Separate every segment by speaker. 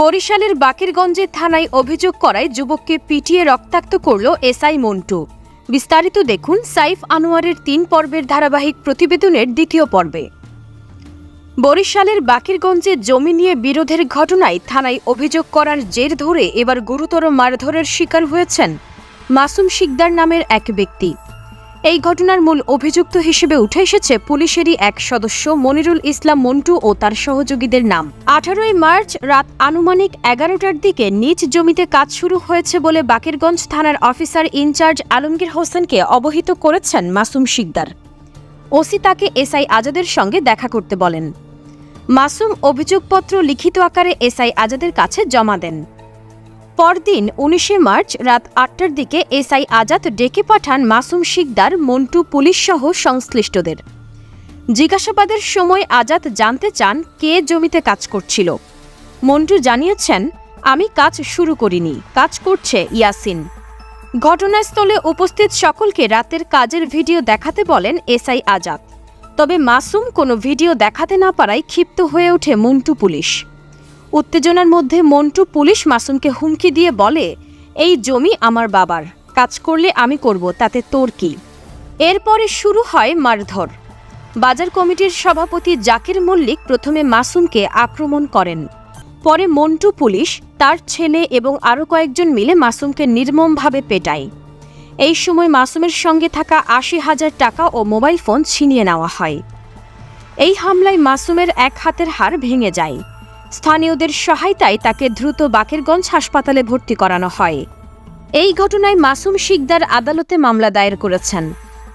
Speaker 1: বরিশালের বাকিরগঞ্জে থানায় অভিযোগ করায় যুবককে পিটিয়ে রক্তাক্ত করল এসআই মন্টু। বিস্তারিত দেখুন সাইফ আনোয়ারের তিন পর্বের ধারাবাহিক প্রতিবেদনের দ্বিতীয় পর্বে। বরিশালের বাকিরগঞ্জে জমি নিয়ে বিরোধের ঘটনায় থানায় অভিযোগ করার জের ধরে এবার গুরুতর মারধরের শিকার হয়েছেন মাসুম শিকদার নামের এক ব্যক্তি। এই ঘটনার মূল অভিযুক্ত হিসেবে উঠে এসেছে পুলিশেরই এক সদস্য, মনিরুল ইসলাম মন্টু ও তার সহযোগীদের নাম। আঠারোই মার্চ রাত আনুমানিক এগারোটার দিকে নিজ জমিতে কাজ শুরু হয়েছে বলে বাকেরগঞ্জ থানার অফিসার ইনচার্জ আলমগীর হোসেনকে অবহিত করেছেন মাসুম শিকদার। ওসি তাকে এসআই আজাদের সঙ্গে দেখা করতে বলেন। মাসুম অভিযোগপত্র লিখিত আকারে এসআই আজাদের কাছে জমা দেন। পরদিন উনিশে মার্চ রাত আটটার দিকে এসআই আজাদ ডেকে পাঠান মাসুম শিকদার, মন্টু পুলিশ সহ সংশ্লিষ্টদের। জিজ্ঞাসাবাদের সময় আজাদ জানতে চান কে জমিতে কাজ করছিল। মন্টু জানিয়েছেন, আমি কাজ শুরু করিনি, কাজ করছে ইয়াসিন। ঘটনাস্থলে উপস্থিত সকলকে রাতের কাজের ভিডিও দেখাতে বলেন এসআই আজাদ। তবে মাসুম কোনো ভিডিও দেখাতে না পারায় ক্ষিপ্ত হয়ে ওঠে মন্টু পুলিশ। উত্তেজনার মধ্যে মন্টু পুলিশ মাসুমকে হুমকি দিয়ে বলে, এই জমি আমার বাবার, কাজ করলে আমি করব, তাতে তোর কি? এরপরে শুরু হয় মারধর। বাজার কমিটির সভাপতি জাকির মল্লিক প্রথমে মাসুমকে আক্রমণ করেন। পরে মন্টু পুলিশ, তার ছেলে এবং আরও কয়েকজন মিলে মাসুমকে নির্মমভাবে পেটায়। এই সময় মাসুমের সঙ্গে থাকা আশি হাজার টাকা ও মোবাইল ফোন ছিনিয়ে নেওয়া হয়। এই হামলায় মাসুমের এক হাতের হাড় ভেঙে যায়। স্থানীয়দের সহায়তায় তাকে দ্রুত বাকেরগঞ্জ হাসপাতালে ভর্তি করানো হয়। এই ঘটনায় মাসুম শিকদার আদালতে মামলা দায়ের করেছেন।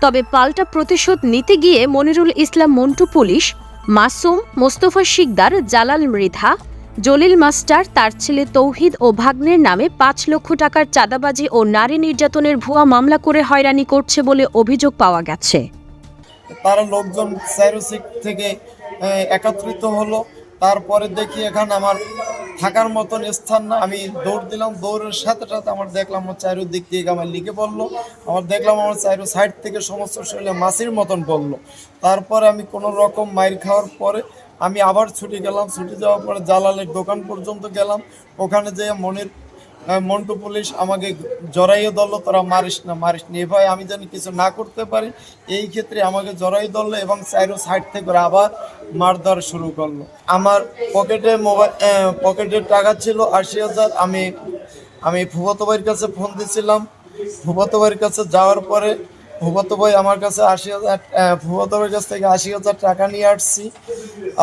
Speaker 1: তবে পাল্টা প্রতিশোধ নিতে গিয়ে মনিরুল ইসলাম মন্টু পুলিশ, মাসুম মোস্তফা শিকদার, জালাল মৃধা, জলিল মাস্টার, তার ছেলে তৌহিদ ও ভাগ্নের নামে পাঁচ লক্ষ টাকার চাঁদাবাজি ও নারী নির্যাতনের ভুয়া মামলা করে হয়রানি করছে বলে অভিযোগ পাওয়া গেছে।
Speaker 2: তারা লোকজন থেকে একত্রিত হলো। তারপরে দেখি এখানে আমার থাকার মতন স্থান না। আমি দৌড় দিলাম, দৌড়ের সাথে সাথে আমার দেখলাম আমার চারিদিক থেকে আমার লিখে পড়ল। আমার দেখলাম আমার চাইরো সাইড থেকে সমস্ত শরীরে মাছির মতন পড়ল। তারপরে আমি কোনো রকম মাইর খাওয়ার পরে আমি আবার ছুটি গেলাম। ছুটি যাওয়ার পরে জালালের দোকান পর্যন্ত গেলাম। ওখানে যেয়ে মনির মন্টু পুলিশ আমাকে জড়াইয়ে ধরলো, তোরা মারিস না মারিস না। এভাবে আমি যেন কিছু না করতে পারি, এই ক্ষেত্রে আমাকে জড়াই ধরলো এবং চাইরো সাইড থেকে আবার মারধর শুরু করল। আমার পকেটে মোবাইল পকেটে টাকা ছিল আশি হাজার। আমি আমি ফুফতো ভাইয়ের কাছে ফোন দিছিলাম। ফুফতো ভাইয়ের কাছে যাওয়ার পরে ফুফতো ভাই আমার কাছে আশি হাজার ফুফতো ভাইয়ের কাছ থেকে আশি হাজার টাকা নিয়ে আসছি।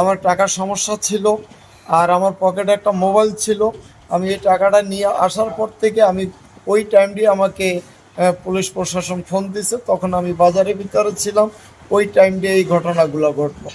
Speaker 2: আমার টাকার সমস্যা ছিল, আর আমার পকেটে একটা মোবাইল ছিল। আমি এই টাকাটা নিয়ে আসার পর থেকে আমি ওই টাইমটি আমাকে পুলিশ প্রশাসন ফোন দিছে। তখন আমি বাজারের ভিতরে ছিলাম। ওই টাইম দিয়ে এই ঘটনাগুলো ঘটলো।